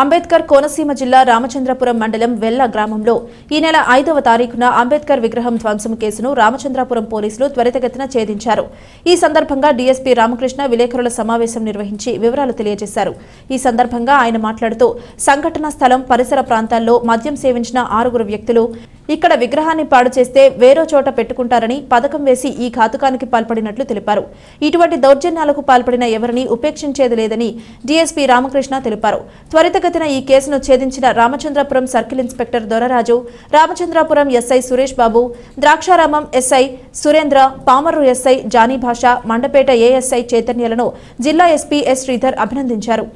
అంబేద్కర్ కోనసీమ జిల్లా రామచంద్రపురం మండలం వెల్ల గ్రామంలో ఈ నెల ఐదవ తారీఖున అంబేద్కర్ విగ్రహం ధ్వంసం కేసును రామచంద్రపురం పోలీసులు త్వరితగతిన ఛేదించారు. ఈ సందర్భంగా డీఎస్పీ రామకృష్ణ విలేకరుల సమావేశం నిర్వహించి వివరాలు తెలియజేశారు. ఈ సందర్భంగా ఆయన మాట్లాడుతూ సంఘటనా స్థలం పరిసర ప్రాంతాల్లో మద్యం సేవించిన ఆరుగురు వ్యక్తులు ఇక్కడ విగ్రహాన్ని పాడు చేస్తే వేరో చోట పెట్టుకుంటారని పథకం వేసి ఈ ఘాతుకానికి పాల్పడినట్లు తెలిపారు. ఇటువంటి దౌర్జన్యాలకు పాల్పడిన ఎవరిని ఉపేక్షించేది లేదని డీఎస్పీ రామకృష్ణ తెలిపారు. త్వరితగతిన ఈ కేసును ఛేదించిన Ramachandrapuram circle inspector Doraraju Ramachandrapuram SI Suresh Babu Draksharamam SI Surendra Pamarru SI Jani Basha Mandapeta ASI చైతన్యలను జిల్లా ఎస్పీ ఎస్ శ్రీధర్ అభినందించారు.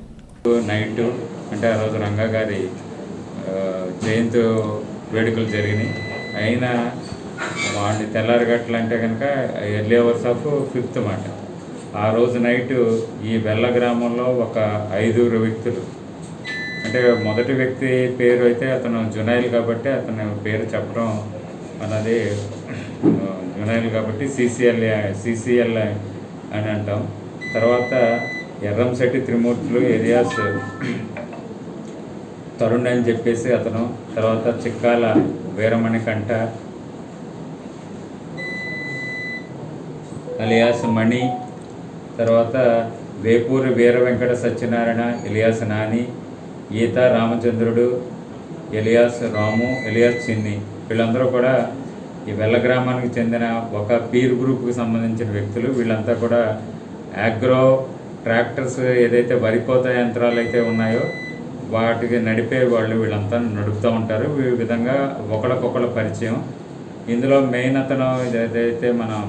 నైట్ అంటే ఆ రోజు రంగా గారి జయంతి వేడుకలు జరిగినాయి. అయినా వాడిని తెల్లారిగట్లు అంటే కనుక ఎర్లీ అవర్స్ ఆఫ్ ఫిఫ్త్ మాట. ఆ రోజు నైట్ ఈ వెల్ల గ్రామంలో ఒక ఐదుగురు వ్యక్తులు. అంటే మొదటి వ్యక్తి పేరు అయితే అతను జునైల్ కాబట్టి అతని పేరు చెప్పడం అన్నది జునైల్ కాబట్టి సిసిఎల్ సిసిఎల్ అని అంటాం. తర్వాత ఎర్రంశెట్టి త్రిమూర్తులు ఏరియాస్ తరుణ్ అని చెప్పేసి అతను తర్వాత చిక్కాల వీరమణి కంట అలియాస్ మణి తర్వాత వేపూరి వీర వెంకట సత్యనారాయణ ఎలియాస్ నాని ఈత రామచంద్రుడు ఎలియాస్ రాము ఎలియాస్ చిన్ని. వీళ్ళందరూ కూడా ఈ వెల్ల గ్రామానికి చెందిన ఒక పీర్ గ్రూప్కి సంబంధించిన వ్యక్తులు. వీళ్ళంతా కూడా ఆగ్రో ట్రాక్టర్స్ ఏదైతే వరి కోత యంత్రాలు అయితే ఉన్నాయో వాటికి నడిపే వాళ్ళు వీళ్ళంతా నడుపుతూ ఉంటారు. ఈ విధంగా ఒకళ్ళకొకళ్ళ పరిచయం. ఇందులో మెయిన్ అతను ఏదైతే మనం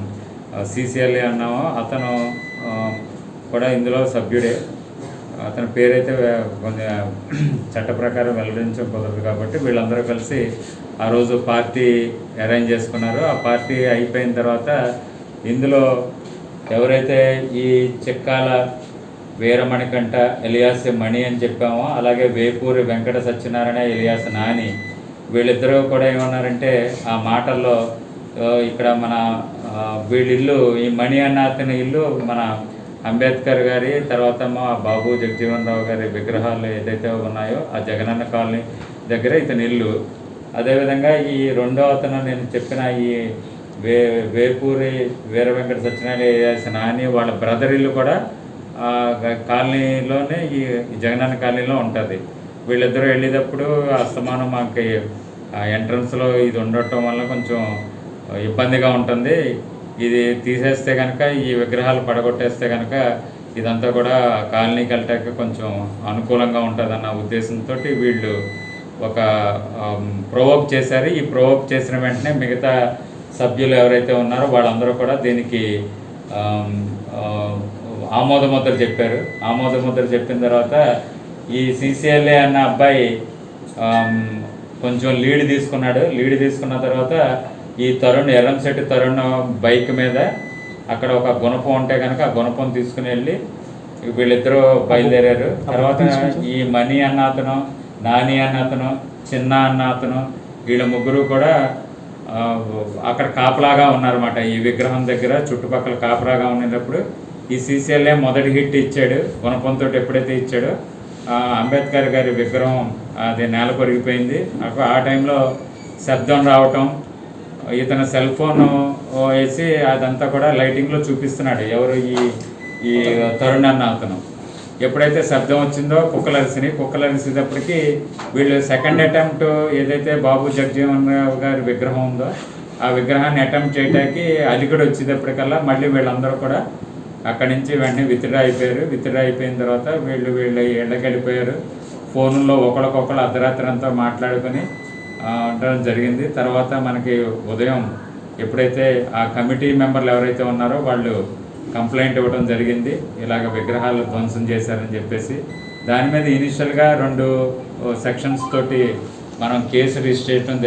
సిసిఎల్ఏ అన్నామో అతను కూడా ఇందులో సభ్యుడే. అతని పేరైతే కొంచెం చట్ట ప్రకారం వెల్లడించడం కుదరదు కాబట్టి వీళ్ళందరూ కలిసి ఆ రోజు పార్టీ అరేంజ్ చేసుకున్నారు. ఆ పార్టీ అయిపోయిన తర్వాత ఇందులో ఎవరైతే ఈ చిక్కాల వీరమణికంట ఎలియాస్ మణి అని చెప్పాము. అలాగే వేపూరి వెంకట సత్యనారాయణ ఎలియాస్ నాని. వీళ్ళిద్దరూ కూడా ఏమన్నారంటే ఆ మాటల్లో ఇక్కడ మన వీళ్ళిల్లు ఈ మణి అన్న అతని ఇల్లు మన అంబేద్కర్ గారి తర్వాత మా బాబు జగజీవన్ రావు గారి విగ్రహాలు ఏదైతే ఉన్నాయో ఆ జగనన్న కాలనీ దగ్గర ఇతని ఇల్లు. అదేవిధంగా ఈ రెండో అతను నేను చెప్పిన ఈ వే వేపూరి వీర వెంకట సత్యనారాయణ నాని వాళ్ళ బ్రదర్ ఇల్లు కూడా ఆ కాలనీలోనే ఈ జగనన్న కాలనీలో ఉంటుంది. వీళ్ళిద్దరూ వెళ్ళేటప్పుడు అస్తమానం మాకు ఎంట్రన్స్లో ఇది ఉండటం వల్ల కొంచెం ఇబ్బందిగా ఉంటుంది. ఇది తీసేస్తే కనుక ఈ విగ్రహాలు పడగొట్టేస్తే కనుక ఇదంతా కూడా కాలనీకి వెళ్ళటానికి కొంచెం అనుకూలంగా ఉంటుందన్న ఉద్దేశంతో వీళ్ళు ఒక ప్రొవోక్ చేశారు. ఈ ప్రొవోక్ చేసిన వెంటనే మిగతా సభ్యులు ఎవరైతే ఉన్నారో వాళ్ళందరూ కూడా దీనికి ఆమోద ముద్ర చెప్పారు. ఆమోద ముద్ర చెప్పిన తర్వాత ఈ సిసిఎల్ఏ అన్న అబ్బాయి కొంచెం లీడ్ తీసుకున్నాడు. లీడ్ తీసుకున్న తర్వాత ఈ తరుణ్ ఎర్రంశెట్టి తరుణ్ బైక్ మీద అక్కడ ఒక గుణపం ఉంటే కనుక ఆ గుణపం తీసుకుని వెళ్ళి వీళ్ళిద్దరూ బయలుదేరారు. తర్వాత ఈ మణి అన్న అతను నాని అన్న అతను చిన్న అన్న అతను వీళ్ళ ముగ్గురు కూడా అక్కడ కాపలాగా ఉన్నారన్నమాట. ఈ విగ్రహం దగ్గర చుట్టుపక్కల కాపలాగా ఉన్నప్పుడు ఈ సీసీఎల్ఏ మొదటి హిట్ ఇచ్చాడు గుణపంతో ఎప్పుడైతే ఇచ్చాడో అంబేద్కర్ గారి విగ్రహం అది నేల కొరిగిపోయింది. ఆ టైంలో శబ్దం రావటం ఇతను సెల్ ఫోన్ వేసి అదంతా కూడా లైటింగ్లో చూపిస్తున్నాడు. ఎవరు ఈ ఈ తరుణ్ అన్న అతను. ఎప్పుడైతే శబ్దం వచ్చిందో కుక్కలరిసినాయి కుక్కలరిసేటప్పటికి వీళ్ళు సెకండ్ అటెంప్ట్ ఏదైతే బాబు జగజీవన్ రావు గారి విగ్రహం ఉందో ఆ విగ్రహాన్ని అటెంప్ట్ చేయడానికి అలిగడు వచ్చేటప్పటికల్లా మళ్ళీ వీళ్ళందరూ కూడా అక్కడి నుంచి వెంటనే విత్డ్రా అయిపోయారు. విత్డ్రా అయిపోయిన తర్వాత వీళ్ళు వీళ్ళు ఇళ్ళకి వెళ్ళిపోయారు. ఫోన్లో ఒకరికొకరు అర్ధరాత్రి అంతా మాట్లాడుకొని ఉండడం జరిగింది. తర్వాత మనకి ఉదయం ఎప్పుడైతే ఆ కమిటీ మెంబర్లు ఎవరైతే ఉన్నారో వాళ్ళు కంప్లైంట్ ఇవ్వడం జరిగింది. ఇలాగ విగ్రహాలు ధ్వంసం చేశారని చెప్పేసి. దాని మీద ఇనిషియల్గా రెండు సెక్షన్స్ తోటి మనం కేసు రిజిస్టర్ చేయడం